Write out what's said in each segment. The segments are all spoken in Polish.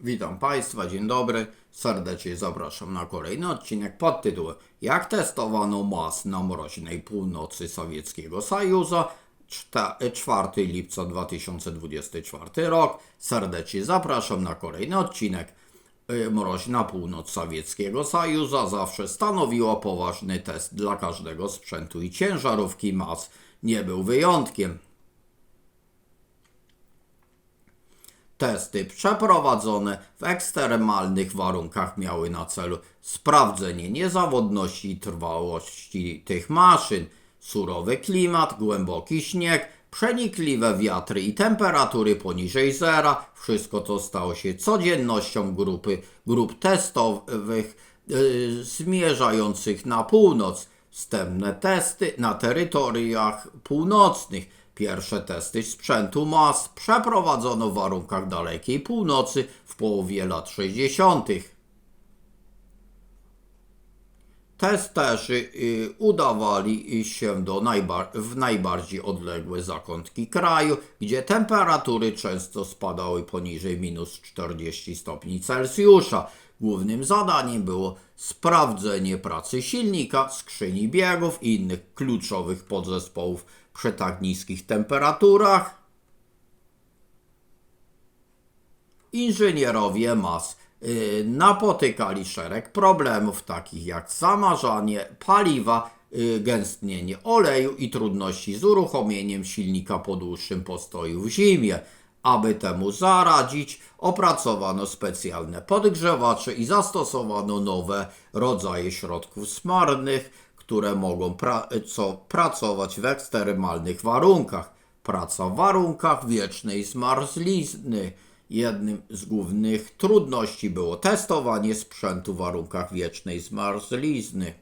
Witam Państwa, dzień dobry. Serdecznie zapraszam na kolejny odcinek pod tytułem Jak testowano MAS na mroźnej północy Sowieckiego Sojuzu 4 lipca 2024 rok. Serdecznie zapraszam na kolejny odcinek. Y, Mroźna północ Sowieckiego Sojuzu zawsze stanowiła poważny test dla każdego sprzętu i ciężarówki MAS nie był wyjątkiem. Testy przeprowadzone w ekstremalnych warunkach miały na celu sprawdzenie niezawodności i trwałości tych maszyn. Surowy klimat, głęboki śnieg, przenikliwe wiatry i temperatury poniżej zera wszystko to stało się codziennością grupy grup testowych yy, zmierzających na północ. Wstępne testy na terytoriach północnych. Pierwsze testy sprzętu MAS przeprowadzono w warunkach dalekiej północy w połowie lat 60. Testerzy y, udawali się do najba- w najbardziej odległe zakątki kraju, gdzie temperatury często spadały poniżej minus 40 stopni Celsjusza. Głównym zadaniem było sprawdzenie pracy silnika, skrzyni biegów i innych kluczowych podzespołów przy tak niskich temperaturach. Inżynierowie MAS y, napotykali szereg problemów, takich jak zamarzanie paliwa, y, gęstnienie oleju i trudności z uruchomieniem silnika po dłuższym postoju w zimie. Aby temu zaradzić, opracowano specjalne podgrzewacze i zastosowano nowe rodzaje środków smarnych, które mogą pra- co pracować w ekstremalnych warunkach. Praca w warunkach wiecznej zmarzlizny. Jednym z głównych trudności było testowanie sprzętu w warunkach wiecznej zmarzlizny.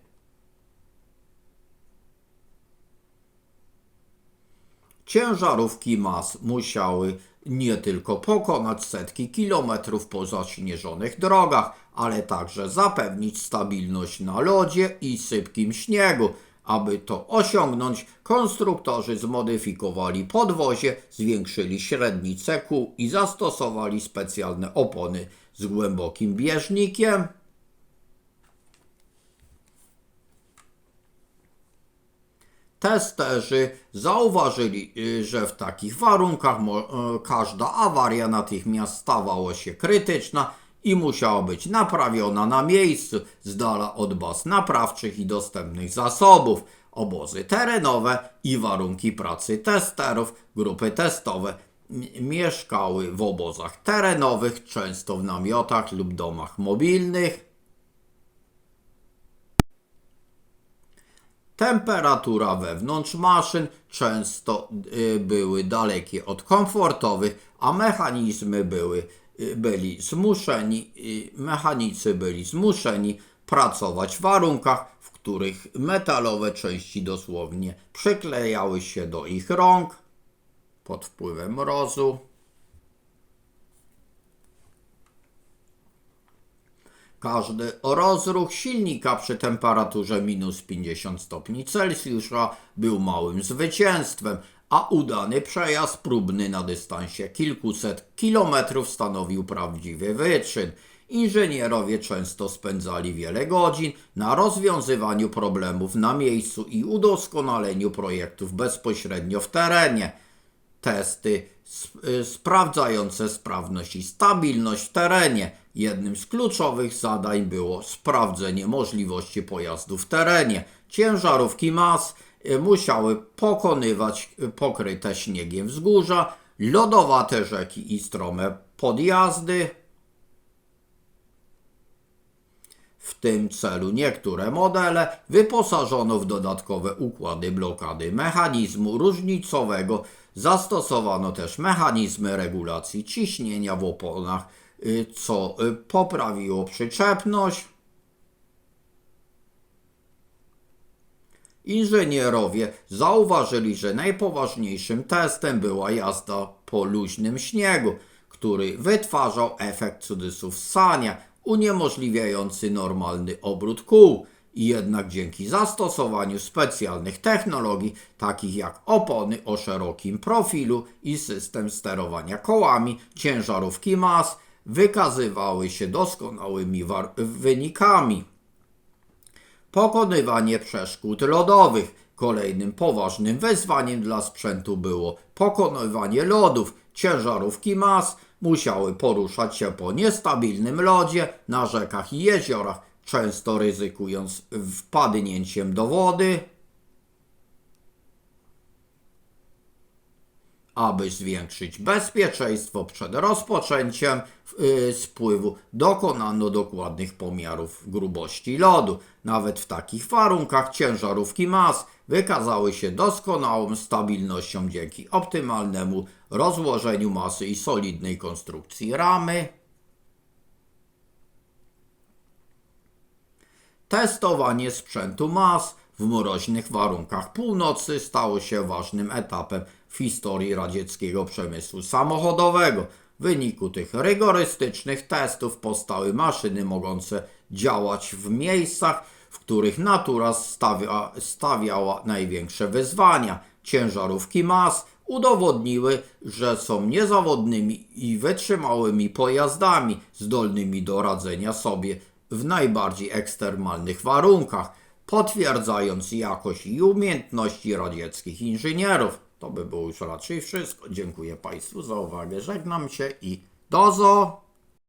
Ciężarówki MAS musiały nie tylko pokonać setki kilometrów po zaśnieżonych drogach, ale także zapewnić stabilność na lodzie i sypkim śniegu. Aby to osiągnąć, konstruktorzy zmodyfikowali podwozie, zwiększyli średnicę kół i zastosowali specjalne opony z głębokim bieżnikiem. Testerzy zauważyli, y, że w takich warunkach y, każda awaria natychmiast stawała się krytyczna i musiała być naprawiona na miejscu, z dala od baz naprawczych i dostępnych zasobów. Obozy terenowe i warunki pracy testerów, grupy testowe mieszkały w obozach terenowych, często w namiotach lub domach mobilnych. Temperatura wewnątrz maszyn często y, były dalekie od komfortowych, a mechanizmy były, y, byli zmuszeni, y, mechanicy byli zmuszeni pracować w warunkach, w których metalowe części dosłownie przyklejały się do ich rąk pod wpływem mrozu. Każdy rozruch silnika przy temperaturze minus 50 stopni Celsjusza był małym zwycięstwem, a udany przejazd próbny na dystansie kilkuset kilometrów stanowił prawdziwy wyczyn. Inżynierowie często spędzali wiele godzin na rozwiązywaniu problemów na miejscu i udoskonaleniu projektów bezpośrednio w terenie testy sp- y, sprawdzające sprawność i stabilność w terenie. Jednym z kluczowych zadań było sprawdzenie możliwości pojazdu w terenie. Ciężarówki MAS y, musiały pokonywać y, pokryte śniegiem wzgórza, lodowate rzeki i strome podjazdy. W tym celu niektóre modele wyposażono w dodatkowe układy blokady mechanizmu różnicowego. Zastosowano też mechanizmy regulacji ciśnienia w oponach, co y, poprawiło przyczepność. Inżynierowie zauważyli, że najpoważniejszym testem była jazda po luźnym śniegu, który wytwarzał efekt cudzysłów ssania, uniemożliwiający normalny obrót kół. Jednak dzięki zastosowaniu specjalnych technologii, takich jak opony o szerokim profilu i system sterowania kołami, ciężarówki MAS wykazywały się doskonałymi wynikami. Pokonywanie przeszkód lodowych. Kolejnym poważnym wyzwaniem dla sprzętu było pokonywanie lodów. Ciężarówki mas musiały poruszać się po niestabilnym lodzie na rzekach i jeziorach, często ryzykując wpadnięciem do wody. Aby zwiększyć bezpieczeństwo przed rozpoczęciem y, spływu, dokonano dokładnych pomiarów grubości lodu. Nawet w takich warunkach ciężarówki mas wykazały się doskonałą stabilnością dzięki optymalnemu rozłożeniu masy i solidnej konstrukcji ramy. Testowanie sprzętu MAS w mroźnych warunkach północy stało się ważnym etapem w historii radzieckiego przemysłu samochodowego. W wyniku tych rygorystycznych testów powstały maszyny mogące działać w miejscach, w których natura stawia, stawiała największe wyzwania. Ciężarówki MAS udowodniły, że są niezawodnymi i wytrzymałymi pojazdami, zdolnymi do radzenia sobie w najbardziej ekstremalnych warunkach, potwierdzając jakość i umiejętności radzieckich inżynierów. To by było już raczej wszystko. Dziękuję Państwu za uwagę, żegnam się i dozo!